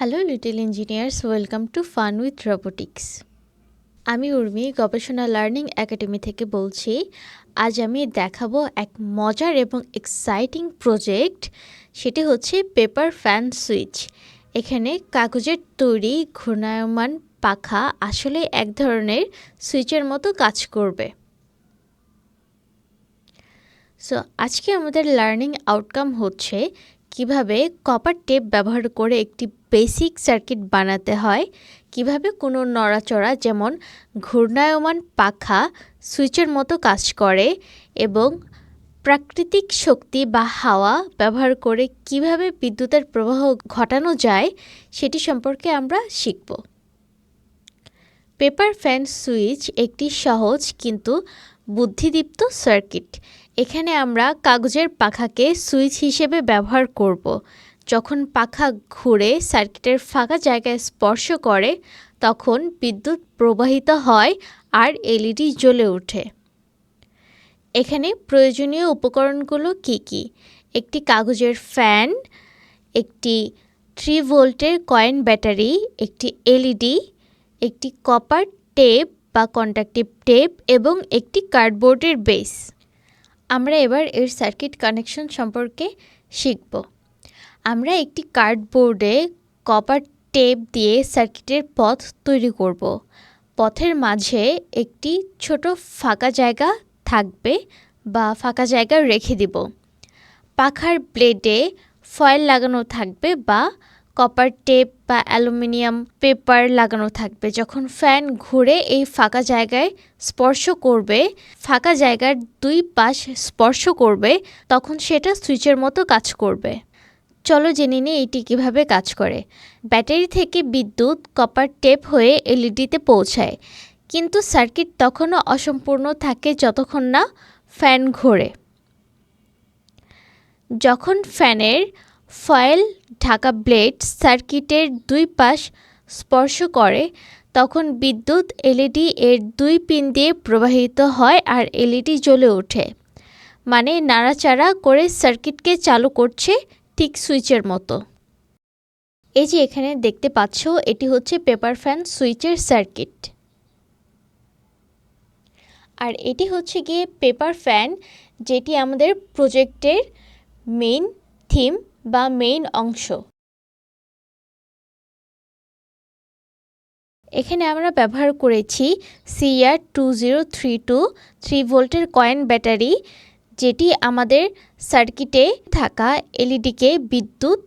Hello little engineers welcome to fun with robotics আমি উর্মি, গবেষণা learning academy থেকে বলছি, আজ আমি দেখাবো এক মজার এবং এক্সাইটিং প্রজেক্ট সেটি হচ্ছে পেপার ফ্যান সুইচ এখানে কাগজের তৈরি ঘূর্ণায়মান পাখা আসলে এক ধরনের সুইচের মতো কাজ করবে। সো আজকে আমাদের লার্নিং আউটকাম হচ্ছে কীভাবে কপার টেপ ব্যবহার করে একটি বেসিক সার্কিট বানাতে হয়, কীভাবে কোনো নড়াচড়া যেমন ঘূর্ণায়মান পাখা সুইচের মতো কাজ করে এবং প্রাকৃতিক শক্তি বা হাওয়া ব্যবহার করে কীভাবে বিদ্যুতের প্রবাহ ঘটানো যায়, সেটি সম্পর্কে আমরা শিখব। পেপার ফ্যান সুইচ একটি সহজ কিন্তু বুদ্ধিদীপ্ত সার্কিট এখানে আমরা কাগজের পাখাকে সুইচ হিসেবে ব্যবহার করব। যখন পাখা ঘুরে সার্কিটের ফাঁকা জায়গায় স্পর্শ করে, তখন বিদ্যুৎ প্রবাহিত হয় আর এলইডি জ্বলে ওঠে। এখানে প্রয়োজনীয় উপকরণগুলো কি কি? একটি কাগজের ফ্যান একটি থ্রি ভোল্টের কয়েন ব্যাটারি একটি এলইডি একটি কপার টেপ বা কন্ট্যাক্টিভ টেপ এবং একটি কার্ডবোর্ডের বেস আমরা এবার এর সার্কিট কানেকশন সম্পর্কে শিখব। আমরা একটি কার্ডবোর্ডে কপার টেপ দিয়ে সার্কিটের পথ তৈরি করব। পথের মাঝে একটি ছোট ফাঁকা জায়গা থাকবে বা ফাঁকা জায়গা রেখে দিব। পাখার ব্লেডে ফয়েল লাগানো থাকবে বা কপার টেপ বা অ্যালুমিনিয়াম পেপার লাগানো থাকবে। যখন ফ্যান ঘুরে এই ফাঁকা জায়গায় স্পর্শ করবে, ফাঁকা জায়গার দুই পাশ স্পর্শ করবে, তখন সেটা সুইচের মতো কাজ করবে। চলো জেনে নিই এটি কীভাবে কাজ করে। ব্যাটারি থেকে বিদ্যুৎ কপার টেপ হয়ে এলইডিতে পৌঁছায়। কিন্তু সার্কিট তখনও অসম্পূর্ণ থাকে যতক্ষণ না ফ্যান ঘোরে। যখন ফ্যানের ফয়েল ঢাকা ব্লেড সার্কিটের দুই পাশ স্পর্শ করে, তখন বিদ্যুৎ এলইডি এর দুই পিন দিয়ে প্রবাহিত হয় আর এলইডি জ্বলে ওঠে। মানে নাড়াচাড়া করে সার্কিটকে চালু করছে ঠিক সুইচের মতো। এই যে এখানে দেখতে পাচ্ছ, এটি হচ্ছে পেপার ফ্যান সুইচের সার্কিট। আর এটি হচ্ছে গিয়ে পেপার ফ্যান, যেটি আমাদের প্রজেক্টের মেইন থিম বা মেইন অংশ। এখানে আমরা ব্যবহার করেছি CR two zero three two three ভোল্টের কয়েন ব্যাটারি যেটি আমাদের সার্কিটে থাকা এলইডিকে বিদ্যুৎ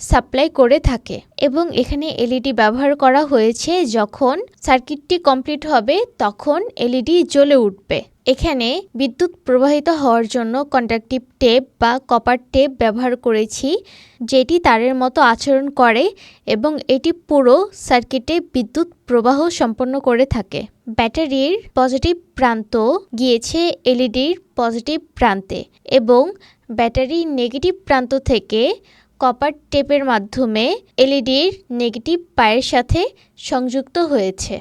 সাপ্লাই করে থাকে। এবং এখানে এলইডি ব্যবহার করা হয়েছে যখন সার্কিটটি কমপ্লিট হবে তখন এলইডি জ্বলে উঠবে। এখানে বিদ্যুৎ প্রবাহিত হওয়ার জন্য কন্ডাক্টিভ টেপ বা কপার টেপ ব্যবহার করেছি, যেটি তারের মতো আচরণ করে এবং এটি পুরো সার্কিটে বিদ্যুৎ প্রবাহ সম্পন্ন করে থাকে। ব্যাটারির পজিটিভ প্রান্ত গিয়েছে এলইডির পজিটিভ প্রান্তে এবং ব্যাটারির নেগেটিভ প্রান্ত থেকে কপার টেপের মাধ্যমে এলইডির নেগেটিভ পায়ের সাথে সংযুক্ত হয়েছে।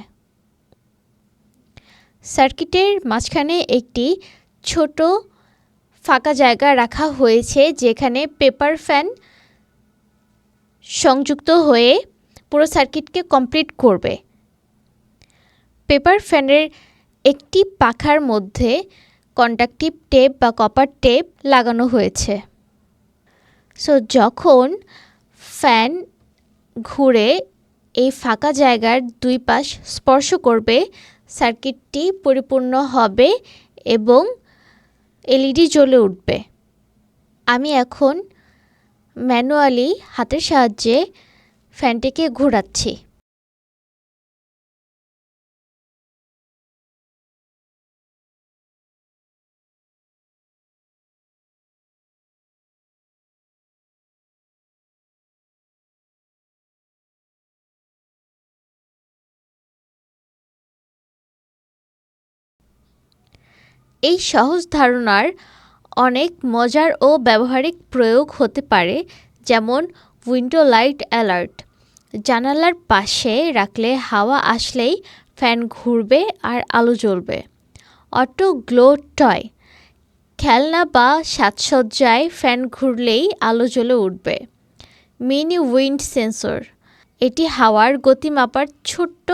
সার্কিটের মাঝখানে একটি ছোট ফাঁকা জায়গা রাখা হয়েছে, যেখানে পেপার ফ্যান সংযুক্ত হয়ে পুরো সার্কিটকে কমপ্লিট করবে। পেপার ফ্যানের একটি পাখার মধ্যে কন্ডাক্টিভ টেপ বা কপার টেপ লাগানো হয়েছে। সো যখন ফ্যান ঘুরে এই ফাঁকা জায়গার দুই পাশ স্পর্শ করবে সার্কিটটি পরিপূর্ণ হবে এবং এলইডি জ্বলে উঠবে। আমি এখন ম্যানুয়ালি হাতের সাহায্যে ফ্যানটিকে ঘোরাচ্ছি। এই সহজ ধারণার অনেক মজার ও ব্যবহারিক প্রয়োগ হতে পারে, যেমন উইন্ডো লাইট অ্যালার্ট। জানালার পাশে রাখলে হাওয়া আসলেই ফ্যান ঘুরবে আর আলো জ্বলবে। Auto glow toy. খেলনা বা সাজসজ্জায় ফ্যান ঘুরলেই আলো জ্বলে উঠবে। Mini wind sensor. এটি হাওয়ার গতি মাপার ছোট্ট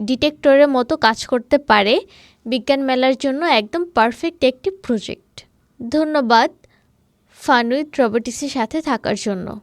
ডিটেক্টরের মতো কাজ করতে পারে। বিজ্ঞান মেলার জন্য একদম পারফেক্ট একটি প্রজেক্ট ধন্যবাদ ফানুইত রোবোটিক্সের সাথে থাকার জন্য।